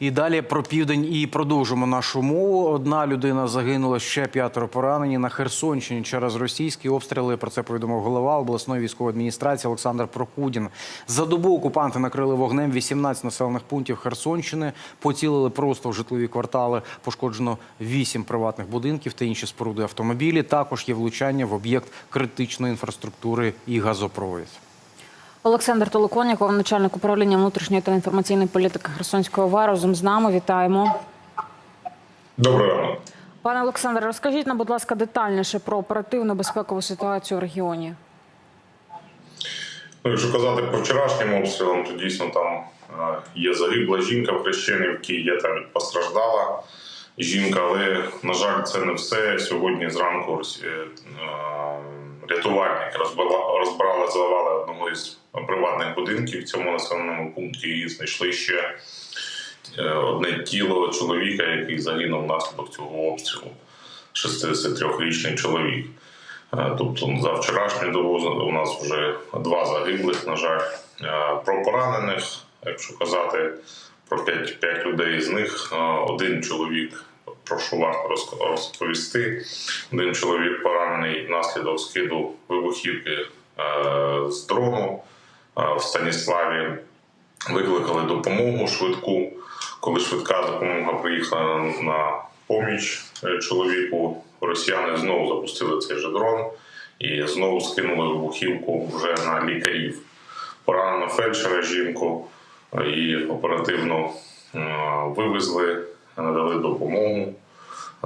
І далі про південь і продовжимо нашу мову. Одна людина загинула, ще п'ятеро поранені на Херсонщині через російські обстріли. Про це повідомив голова обласної військової адміністрації Олександр Прокудін. За добу окупанти накрили вогнем 18 населених пунктів Херсонщини. Поцілили просто в житлові квартали. Пошкоджено 8 приватних будинків та інші споруди автомобілі. Також є влучання в об'єкт критичної інфраструктури і газопровід. Олександр Толоконіков, начальник управління внутрішньої та інформаційної політики Херсонської ОВА, разом з нами. Вітаємо. Доброго ранку. Пане Олександре, розкажіть нам, будь ласка, детальніше про оперативну безпекову ситуацію в регіоні. Ну, якщо казати по вчорашнім обстрілам, то дійсно там е, є загибла жінка в Хрещенівці, є там постраждала жінка, але на жаль, це не все. Сьогодні зранку рятувальники розбила- розбирали завали одного із приватних будинків в цьому населеному пункті і знайшли ще е, одне тіло чоловіка, який загинув внаслідок цього обстрілу. 63-річний чоловік. Е, Тобто за вчорашню добу у нас вже два загиблих, на жаль. Е, Про поранених, якщо казати про 5, 5 людей з них, один чоловік, прошу варто розк- розповісти, один чоловік поранений внаслідок скиду вибухівки е, з дрону е, в Станіславі. Викликали допомогу швидку. Коли швидка допомога приїхала на поміч е, чоловіку, росіяни знову запустили цей же дрон і знову скинули вибухівку вже на лікарів. Поранено фельдшера жінку і оперативно вивезли, надали допомогу.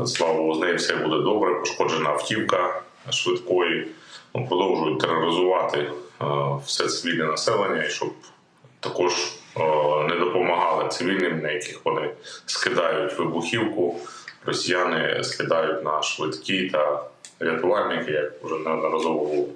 Слава Богу, з нею все буде добре. Пошкоджена автівка швидкої. Ну, продовжують тероризувати е, все цивільне населення, і щоб також е, не допомагали цивільним, на яких вони скидають вибухівку. Росіяни скидають на швидкі та рятувальники, як вже неодноразово було.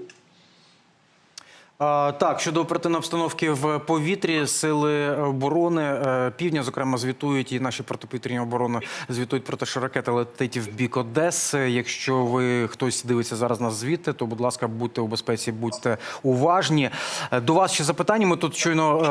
Так, щодо оперативної обстановки в повітрі, сили оборони е, півдня, зокрема, звітують і наші протиповітряні оборони звітують про те, що ракета летить в бік Одеси. Якщо ви хтось дивиться зараз нас звідти, то будь ласка, будьте у безпеці, будьте уважні. Е, До вас ще запитання. Ми тут щойно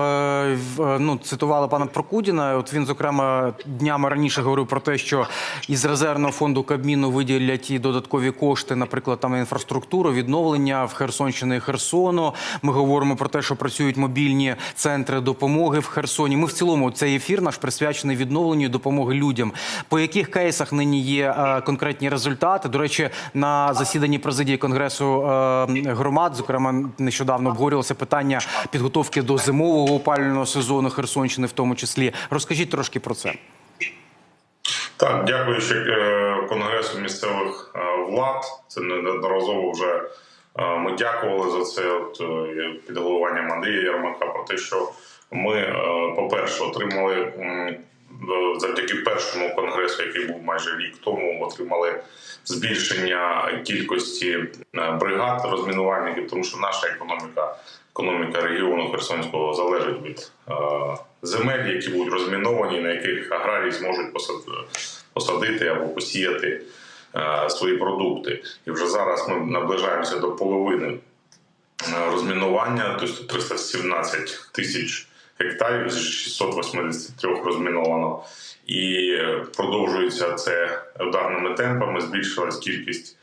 е, ну, цитували пана Прокудіна. От він, зокрема, днями раніше говорив про те, що із резервного фонду Кабміну виділять і додаткові кошти, наприклад, там інфраструктуру, відновлення в Херсонщини і Херсону. Ми говоримо про те, що працюють мобільні центри допомоги в Херсоні. Ми в цілому цей ефір наш присвячений відновленню допомоги людям. По яких кейсах нині є е, конкретні результати? До речі, на засіданні президії конгресу е, громад, зокрема, нещодавно обговорювалося питання підготовки до зимового опалювального сезону Херсонщини, в тому числі. Розкажіть трошки про це. Так, дякуючи е, Конгресу місцевих влад, це неодноразово вже ми дякували за це от, е, під головуванням Андрія Ярмака про те, що ми, е, по-перше, отримали е, завдяки першому конгресу, який був майже рік тому, отримали збільшення кількості е, бригад розмінувальників, тому що наша економіка, економіка регіону Херсонського залежить від е, земель, які будуть розміновані, на яких аграрії зможуть посад- посадити або посіяти. е, свої продукти. І вже зараз ми наближаємося до половини е, розмінування, тобто 317 тисяч гектарів з 683 розміновано. І е, продовжується це ударними темпами. Збільшилась кількість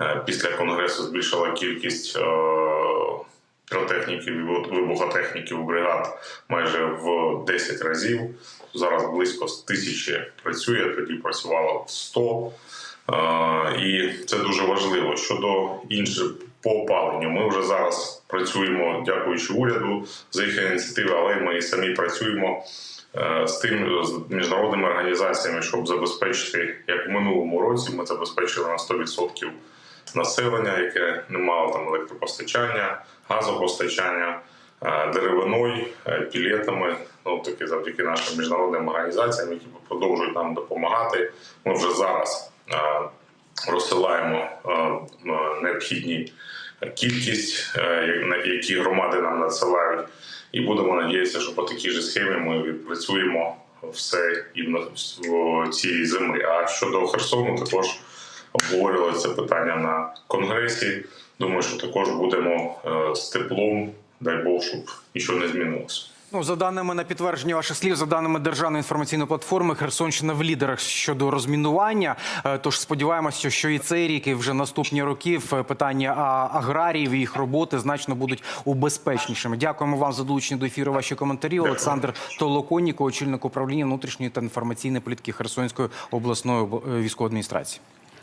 е, після конгресу, збільшила кількість е, піротехніків і вибухотехніків бригад майже в 10 разів. Зараз близько тисячі працює, тоді працювало 100. І це дуже важливо. Щодо інших по опаленню, ми вже зараз працюємо, дякуючи уряду за їх ініціативи, але ми і самі працюємо е, з тим з міжнародними організаціями, щоб забезпечити, як в минулому році, ми забезпечили на 100% населення, яке не мало там електропостачання, газопостачання, е, деревиною, е, пілетами. Ну таки завдяки нашим міжнародним організаціям, які продовжують нам допомагати. Ми вже зараз розсилаємо е, е, необхідні кількість, е, які громади нам надсилають, і будемо надіятися, що по такій же схемі ми відпрацюємо все і в цієї зими. А щодо Херсону, також обговорювали це питання на конгресі. Думаю, що також будемо е, з теплом, дай Бог, щоб нічого не змінилося. Ну, за даними на підтвердження ваших слів, за даними державної інформаційної платформи, Херсонщина в лідерах щодо розмінування. Е, Тож сподіваємося, що і цей рік, і вже наступні роки в питання аграріїв і їх роботи значно будуть убезпечнішими. Дякуємо вам за долучення до ефіру. Ваші коментарі. Олександр Толоконніко, очільник управління внутрішньої та інформаційної політики Херсонської обласної е, військової адміністрації.